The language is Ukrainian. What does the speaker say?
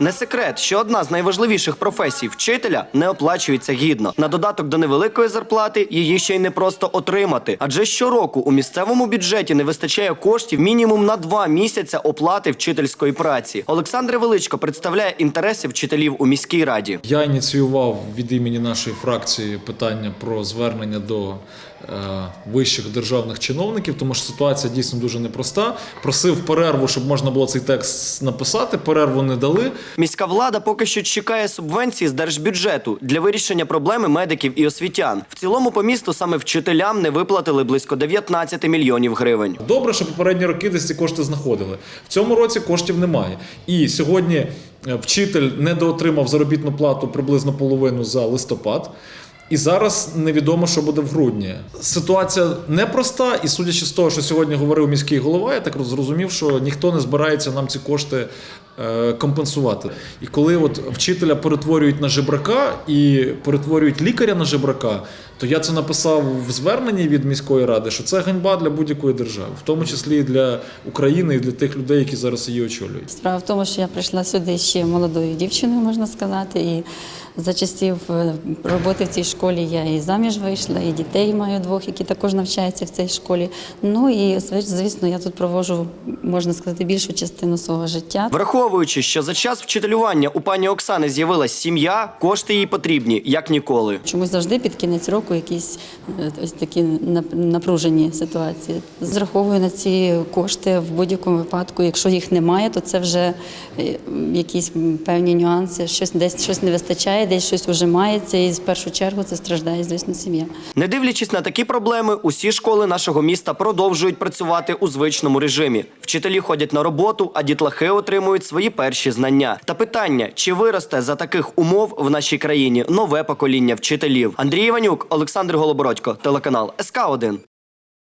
Не секрет, що одна з найважливіших професій вчителя не оплачується гідно. На додаток до невеликої зарплати її ще й не просто отримати. Адже щороку у місцевому бюджеті не вистачає коштів мінімум на два місяця оплати вчительської праці. Олександр Величко представляє інтереси вчителів у міській раді. Я ініціював від імені нашої фракції питання про звернення до е, вищих державних чиновників, тому що ситуація дійсно дуже непроста. Просив перерву, щоб можна було цей текст написати. Перерву не дали. Міська влада поки що чекає субвенції з держбюджету для вирішення проблеми медиків і освітян. В цілому по місту саме вчителям не виплатили близько 19 мільйонів гривень. Добре, що попередні роки десь ці кошти знаходили. В цьому році коштів немає. І сьогодні е, вчитель недоотримав заробітну плату приблизно половину за листопад. І зараз невідомо, що буде в грудні. Ситуація непроста, і судячи з того, що сьогодні говорив міський голова, я так зрозумів, що ніхто не збирається нам ці кошти е, компенсувати. І коли от вчителя перетворюють на жебрака і перетворюють лікаря на жебрака, то я це написав в зверненні від міської ради, що це ганьба для будь-якої держави, в тому числі і для України і для тих людей, які зараз її очолюють. Справа в тому, що я прийшла сюди ще молодою дівчиною, можна сказати, і за часів е, роботи в цій школі я і заміж вийшла, і дітей маю двох, які також навчаються в цій школі. Ну і звісно, я тут проводжу, можна сказати, більшу частину свого життя. Враховуючи, що за час вчителювання у пані Оксани з'явилась сім'я, кошти їй потрібні як ніколи. Чомусь завжди під кінець року якісь е, ось такі нап- напружені ситуації. Зраховую на ці кошти в будь-якому випадку. Якщо їх немає, то це вже е, якісь певні нюанси. Щось десь щось не вистачає, десь щось ужимається, і в першу чергу це страждає, звісно, сім'я. Не дивлячись на такі проблеми, усі школи нашого міста продовжують працювати у звичному режимі. Вчителі ходять на роботу, а дітлахи отримують свої перші знання. Та питання: чи виросте за таких умов в нашій країні нове покоління вчителів? Андрій Іванюк, Олександр Голобородько, телеканал СК 1